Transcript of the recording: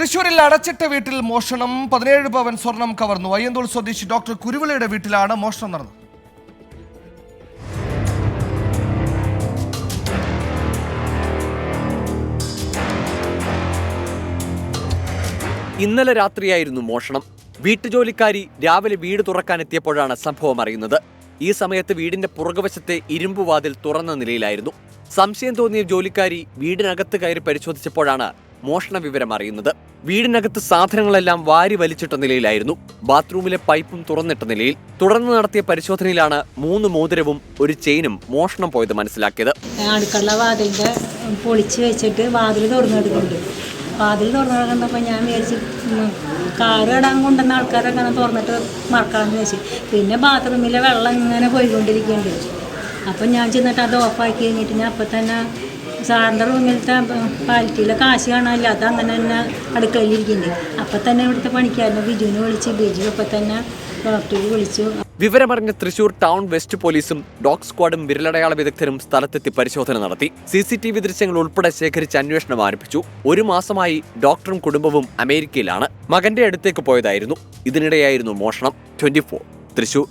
തൃശൂരിൽ അടച്ചിട്ട വീട്ടിൽ മോഷണം. പതിനേഴ് പവൻ സ്വർണം കവർന്നു. അയ്യന്തോൾ സ്വദേശി ഡോക്ടർ കുരുവിളയുടെ വീട്ടിലാണ് മോഷണം നടന്നത്. ഇന്നലെ രാത്രിയായിരുന്നു മോഷണം. വീട്ടുജോലിക്കാരി രാവിലെ വീട് തുറക്കാനെത്തിയപ്പോഴാണ് സംഭവം അറിയുന്നത്. ഈ സമയത്ത് വീടിന്റെ പുറകുവശത്തെ ഇരുമ്പ് വാതിൽ തുറന്ന നിലയിലായിരുന്നു. സംശയം തോന്നിയ ജോലിക്കാരി വീടിനകത്ത് കയറി പരിശോധിച്ചപ്പോഴാണ് മോഷണ വിവരം അറിയുന്നത്. വീടിനകത്ത് സാധനങ്ങളെല്ലാം വാരി വലിച്ചിട്ട നിലയിലായിരുന്നു. ബാത്റൂമിലെ പൈപ്പും തുറന്നിട്ട നിലയിൽ. തുടർന്ന് നടത്തിയ പരിശോധനയിലാണ് മൂന്ന് മോതിരവും ഒരു ചെയിനും മോഷണം പോയത് മനസ്സിലാക്കിയത്. അടുക്കള വാതിലിന്റെ പൊളിച്ച് വെച്ചിട്ട് വാതിൽ തുറന്നെടുക്കുന്നുണ്ട് വാതിൽ തുറന്നെടുക്കുന്നപ്പോൾ ഞാൻ വിചാരിച്ച് കാറ് ഇടാൻ കൊണ്ടുവന്ന ആൾക്കാരൊക്കെ അങ്ങനെ തുറന്നിട്ട് മറക്കാമെന്ന് വെച്ച് പിന്നെ ബാത്റൂമിലെ വെള്ളം ഇങ്ങനെ പോയിക്കൊണ്ടിരിക്കുന്നുണ്ട് അപ്പം ഞാൻ ചെന്നിട്ട് അത് ഓഫാക്കി കഴിഞ്ഞിട്ട് ഞാൻ അപ്പം തന്നെ സാറിന്റെ റൂമിലത്തെ പാലിറ്റിയിലെ കാശ് കാണാനില്ല. അത് അങ്ങനെ തന്നെ അടുക്കളയിലിരിക്കുന്നുണ്ട് അപ്പം തന്നെ ഇവിടുത്തെ പണിക്കാരനെ ബിജുവിനെ വിളിച്ച് ബിജു അപ്പം തന്നെ ഡോക്ടറെ വിളിച്ചു. വിവരമറിഞ്ഞ തൃശൂർ ടൗൺ വെസ്റ്റ് പോലീസും ഡോഗ് സ്ക്വാഡും വിരലടയാള വിദഗ്ധരും സ്ഥലത്തെത്തി പരിശോധന നടത്തി. സി സി ടി വി ദൃശ്യങ്ങൾ ഉൾപ്പെടെ ശേഖരിച്ച് അന്വേഷണം ആരംഭിച്ചു. ഒരു മാസമായി ഡോക്ടറും കുടുംബവും അമേരിക്കയിലാണ്. മകന്റെ അടുത്തേക്ക് പോയതായിരുന്നു. ഇതിനിടെയായിരുന്നു മോഷണം. ട്വന്റി തൃശൂർ.